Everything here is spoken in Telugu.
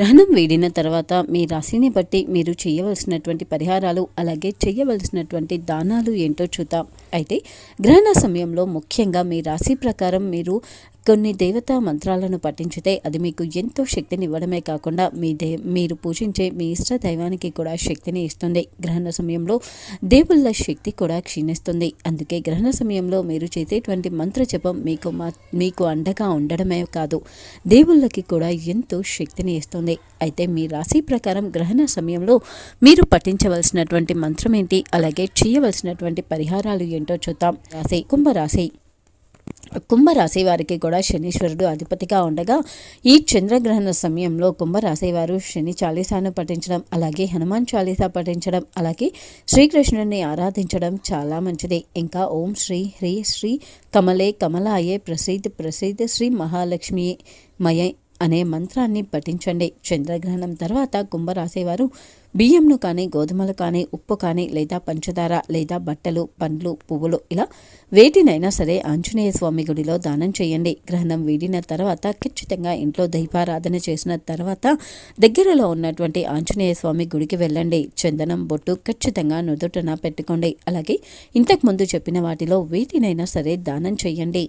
గ్రహణం వీడిన తర్వాత మీ రాశిని బట్టి మీరు చేయవలసినటువంటి పరిహారాలు అలాగే చేయవలసినటువంటి దానాలు ఏంటో చూద్దాం. అయితే గ్రహణ సమయంలో ముఖ్యంగా మీ రాశి ప్రకారం మీరు కొన్ని దేవతా మంత్రాలను పఠించితే అది మీకు ఎంతో శక్తిని ఇవ్వడమే కాకుండా మీ దే మీరు పూజించే మీ ఇష్ట దైవానికి కూడా శక్తిని ఇస్తుంది. గ్రహణ సమయంలో దేవుళ్ళ శక్తి కూడా క్షీణిస్తుంది. అందుకే గ్రహణ సమయంలో మీరు చేసేటువంటి మంత్ర జపం మీకు మా మీకు అండగా ఉండడమే కాదు. దేవుళ్ళకి కూడా ఎంతో శక్తిని ఇస్తుంది. అయితే మీ రాశి ప్రకారం గ్రహణ సమయంలో మీరు పఠించవలసినటువంటి మంత్రం ఏంటి? అలాగే చేయవలసినటువంటి పరిహారాలు ఏంటో చూద్దాం. రాశి కుంభరాశి. కుంభరాశి వారికి కూడా శనీశ్వరుడు అధిపతిగా ఉండగా ఈ చంద్రగ్రహణ సమయంలో కుంభరాశి వారు శని చాలీసాను పఠించడం అలాగే హనుమాన్ చాలీసా పఠించడం అలాగే శ్రీకృష్ణుడిని ఆరాధించడం చాలా మంచిది. ఇంకా ఓం శ్రీ హ్రీ శ్రీ కమలే కమలాయే ప్రసిద్ధ ప్రసిద్ధ శ్రీ మహాలక్ష్మి మయ అనే మంత్రాన్ని పఠించండి. చంద్రగ్రహణం తర్వాత కుంభరాశివారు బియ్యంను కానీ గోధుమలు కానీ ఉప్పు కానీ లేదా పంచదార లేదా బట్టలు పండ్లు పువ్వులు ఇలా వేటినైనా సరే ఆంజనేయ స్వామి గుడిలో దానం చేయండి. గ్రహణం వీడిన తర్వాత ఖచ్చితంగా ఇంట్లో దైవారాధన చేసిన తర్వాత దగ్గరలో ఉన్నటువంటి ఆంజనేయ స్వామి గుడికి వెళ్ళండి. చందనం బొట్టు ఖచ్చితంగా నుదుటన పెట్టుకోండి. అలాగే ఇంతకుముందు చెప్పిన వాటిలో వేటినైనా సరే దానం చేయండి.